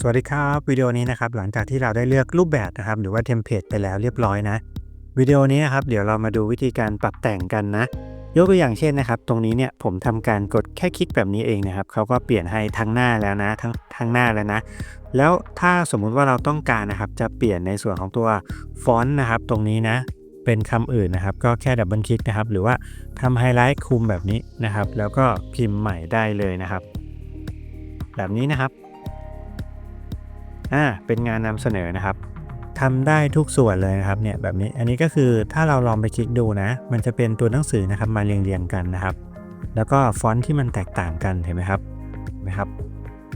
สวัสดีครับวิดีโอนี้นะครับหลังจากที่เราได้เลือกรูปแบบนะครับหรือว่าเทมเพลตไปแล้วเรียบร้อยนะวิดีโอนี้นะครับเดี๋ยวเรามาดูวิธีการปรับแต่งกันนะ ยกตัวอย่างเช่นนะครับ ตรงนี้เนี่ยผมทำการกดแค่คลิกแบบนี้เองนะครับเขาก็เปลี่ยนให้ทั้งหน้าแล้วนะทั้งทั้งหน้าแล้วนะ แล้วถ้าสมมุติว่าเราต้องการนะครับจะเปลี่ยนในส่วนของตัวฟอนต์นะครับตรงนี้นะเป็นคำอื่นนะครับ ก็แค่ดับเบิลคลิกนะครับหรือว่าทำไฮไลท์คุมแบบนี้นะครับ แล้วก็พิมพ์ใหม่ได้เลยนะครับ แบบนี้นะครับ อ่าเป็นงานนำเสนอนะครับทำได้ทุกส่วนเลยนะครับเนี่ยแบบนี้อันนี้ก็คือถ้าเราลองไปคลิกดูนะ มันจะเป็นตัวหนังสือนะครับมาเรียงๆกันนะครับ แล้วก็ฟอนต์ที่มันแตกต่างกันเห็นไหมครับเห็นไหมครับ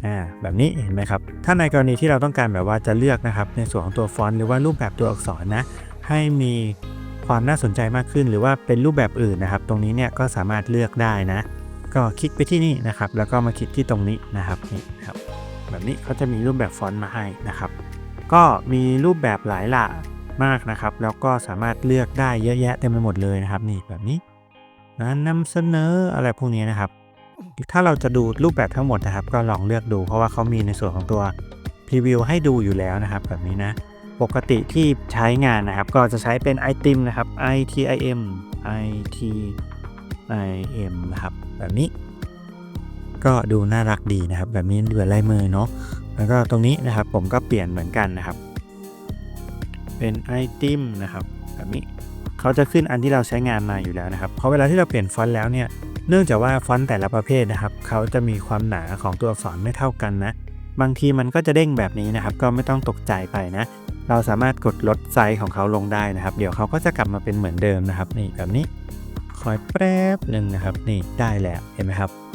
อ่าแบบนี้เห็นไหมครับถ้าในกรณีที่เราต้องการแบบว่าจะเลือกนะครับ ในส่วนของตัวฟอนต์หรือว่ารูปแบบตัวอักษรนะ ให้มีความน่าสนใจมากขึ้น หรือว่าเป็นรูปแบบอื่นนะครับ ตรงนี้เนี่ยก็สามารถเลือกได้นะ ก็คลิกไปที่นี่นะครับ แล้วก็มาคลิกที่ตรงนี้นะครับนี่ครับ แบบนี้เขาจะมีรูปแบบฟอนต์มาให้นะครับ ก็มีรูปแบบหลายหลากมากนะครับ แล้วก็สามารถเลือกได้เยอะแยะเต็มไปหมดเลยนะครับนี่แบบนี้นำเสนออะไรพวกนี้นะครับ ถ้าเราจะดูรูปแบบทั้งหมดนะครับ ก็ลองเลือกดู เพราะว่าเขามีในส่วนของตัวพรีวิวให้ดูอยู่แล้วนะครับ แบบนี้นะปกติที่ใช้งานนะครับ ก็จะใช้เป็น item นะครับ itim itim นะครับแบบนี้ ก็ดูน่ารักดีนะครับ แบบนี้เหลือลายมือเนาะแล้วก็ตรงนี้นะครับผมก็เปลี่ยนเหมือนกันนะครับ เป็นไอติมนะครับ แบบนี้เขาจะขึ้นอันที่เราใช้งานมาอยู่แล้วนะครับพราะเวลาที่เราเปลี่ยนฟอนต์แล้วเนี่ยเนื่องจากว่าฟอนต์แต่ละประเภทนะครับเขาจะมีความหนาของตัวอักษรไม่เท่ากันนะบางทีมันก็จะเด้งแบบนี้นะครับ ก็ไม่ต้องตกใจไปนะ เราสามารถกดลดไซส์ของเขาลงได้นะครับ เดี๋ยวเขาก็จะกลับมาเป็นเหมือนเดิมนะครับ นี่แบบนี้คอยแป๊บหนึ่งนะครับ นี่ได้แล้วเห็นไหมครับ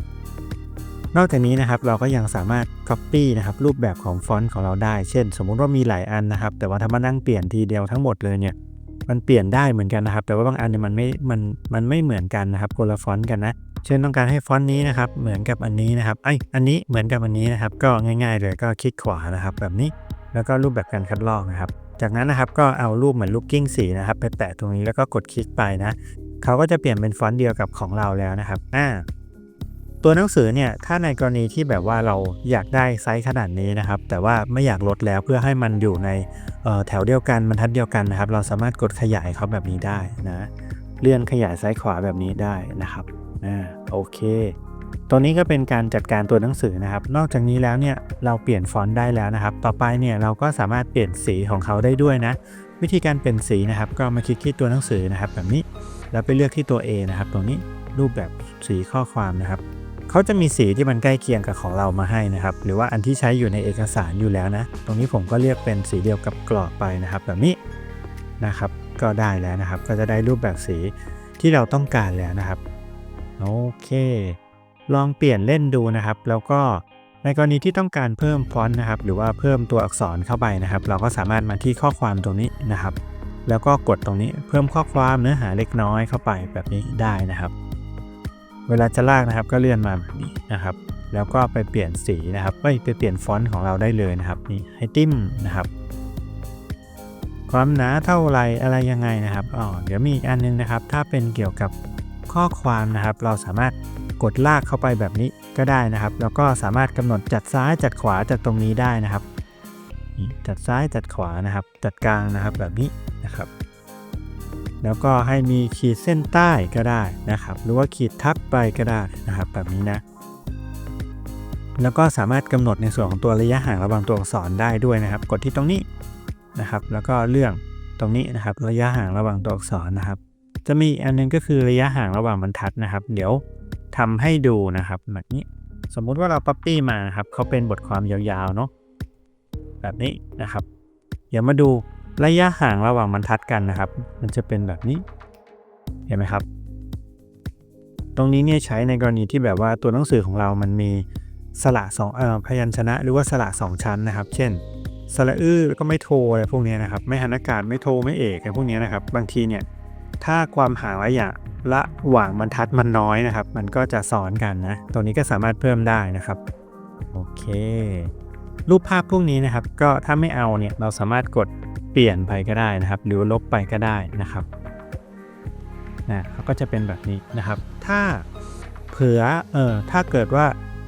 นอกจากนี้นะครับเราก็ยังสามารถ Copy นะครับรูปแบบของฟอนต์ของเราได้ เช่น สมมุติว่ามีหลายอันนะครับ แต่ว่าถ้ามานั่งเปลี่ยนทีเดียวทั้งหมดเลยเนี่ยมันเปลี่ยนได้เหมือนกันนะครับ แต่ว่าบางอันเนี่ยมันไม่มันมันไม่เหมือนกันนะครับคนละฟอนต์กันนะเช่นต้องการให้ฟอนต์นี้นะครับเหมือนกับอันนี้นะครับไออันนี้เหมือนกับอันนี้นะครับ ก็ง่ายๆเลยก็คลิกขวานะครับ แบบนี้แล้วก็รูปแบบการคัดลอกนะครับ จากนั้นนะครับก็เอารูปเหมือนลูกกิ้งสีนะครับไปแตะตรงนี้แล้วก็กดคลิกไปนะเขาก็จะเปลี่ยนเป็นฟอนต์เดียวกับของเราแล้วนะครับอ่า ตัวหนังสือเนี่ยถ้าในกรณีที่แบบว่าเราอยากได้ไซส์ขนาดนี้นะครับ แต่ว่าไม่อยากลดแล้วเพื่อให้มันอยู่ในแถวเดียวกันบรรทัดเดียวกันนะครับ เราสามารถกดขยายเขาแบบนี้ได้นะเลื่อนขยายซ้ายขวาแบบนี้ได้นะครับอ่าโอเคตัวนี้ก็เป็นการจัดการตัวหนังสือนะครับ นอกจากนี้แล้วเนี่ยเราเปลี่ยนฟอนต์ได้แล้วนะครับ ต่อไปเนี่ยเราก็สามารถเปลี่ยนสีของเขาได้ด้วยนะ วิธีการเปลี่ยนสีนะครับ ก็มาคลิกที่ตัวหนังสือนะครับ แบบนี้ แล้วไปเลือกที่ตัว A นะครับ ตรงนี้รูปแบบสีข้อความนะครับ เขาจะมีสีที่มันใกล้เคียงกับของเรามาให้นะครับ หรือว่าอันที่ใช้อยู่ในเอกสารอยู่แล้วนะ ตรงนี้ผมก็เลือกเป็นสีเดียวกับกรอบไปนะครับ แบบนี้นะครับ ก็ได้แล้วนะครับ ก็จะได้รูปแบบสีที่เราต้องการแล้วนะครับ โอเค ลองเปลี่ยนเล่นดูนะครับ แล้วก็ในกรณีที่ต้องการเพิ่มฟอนต์นะครับ หรือว่าเพิ่มตัวอักษรเข้าไปนะครับ เราก็สามารถมาที่ข้อความตรงนี้นะครับ แล้วก็กดตรงนี้เพิ่มข้อความเนื้อหาเล็กน้อยเข้าไปแบบนี้ได้นะครับ เวลาจะลากนะครับก็เลื่อนมาแบบนี้นะครับ แล้วก็ไปเปลี่ยนสีนะครับไปเปลี่ยนฟอนต์ของเราได้เลยนะครับนี่ให้ติ้มนะครับความหนาเท่าไรอะไรยังไงนะครับอ๋อเดี๋ยวมีอีกอันนึงนะครับ ถ้าเป็นเกี่ยวกับข้อความนะครับ เราสามารถกดลากเข้าไปแบบนี้ก็ได้นะครับ แล้วก็สามารถกำหนดจัดซ้ายจัดขวาจากตรงนี้ได้นะครับ จัดซ้ายจัดขวานะครับ จัดกลางนะครับแบบนี้นะครับ แล้วก็ให้มีขีดเส้นใต้ก็ได้นะครับ หรือว่าขีดทับไปก็ได้นะครับ แบบนี้นะแล้วก็สามารถกำหนดในส่วนของตัวระยะห่างระหว่างตัวอักษรได้ด้วยนะครับ กดที่ตรงนี้นะครับ แล้วก็เลือกตรงนี้นะครับ ระยะห่างระหว่างตัวอักษรนะครับ จะมีอันนึงก็คือระยะห่างระหว่างบรรทัดนะครับ เดี๋ยวทำให้ดูนะครับแบบนี้สมมุติว่าเราปั๊ปปี้มานะครับเขาเป็นบทความยาวๆเนาะแบบนี้นะครับ เดี๋ยวมาดู ระยะห่างระหว่างบรรทัดกันนะครับ มันจะเป็นแบบนี้ เห็นไหมครับ ตรงนี้เนี่ยใช้ในกรณีที่แบบว่าตัวหนังสือของเรามันมีสระสองเอ่อพยัญชนะ หรือว่าสระสองชั้นนะครับ เช่นสระอื้อแล้วก็ไม่โทอะไรพวกนี้นะครับ ไม่หันอากาศไม่โทไม่เอกอะไรพวกนี้นะครับ บางทีเนี่ยถ้าความห่างระยะระหว่างบรรทัดมันน้อยนะครับ มันก็จะซ้อนกันนะ ตรงนี้ก็สามารถเพิ่มได้นะครับ โอเค รูปภาพพวกนี้นะครับ ก็ถ้าไม่เอาเนี่ยเราสามารถกด เปลี่ยนไปก็ได้นะครับ หรือลบไปก็ได้นะครับนะเขาก็จะเป็นแบบนี้นะครับ ถ้าเผื่อเออถ้าเกิดว่า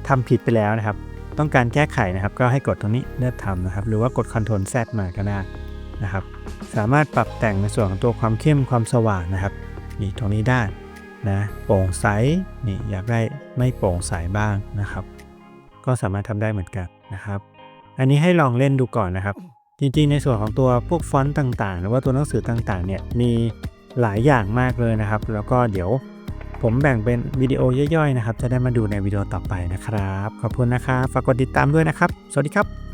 ทำผิดไปแล้วนะครับ ต้องการแก้ไขนะครับ ก็ให้กดตรงนี้เลือกทำนะครับ หรือว่ากด Ctrl Z มาก็ได้นะครับ สามารถปรับแต่งในส่วนของตัวความเข้มความสว่างนะครับนี่ตรงนี้ได้นะโปร่งใสนี่อยากได้ไม่โปร่งใสบ้างนะครับ ก็สามารถทำได้เหมือนกันนะครับ อันนี้ให้ลองเล่นดูก่อนนะครับ จริงๆ ในส่วนของตัวพวกฟอนต์ต่างๆ หรือว่าตัวหนังสือต่างๆ เนี่ยมีหลายอย่างมากเลยนะครับ แล้วก็เดี๋ยวผมแบ่งเป็นวิดีโอย่อยๆ นะครับ จะได้มาดูในวิดีโอต่อไปนะครับ ขอบคุณนะครับ ฝากกดติดตามด้วยนะครับ สวัสดีครับ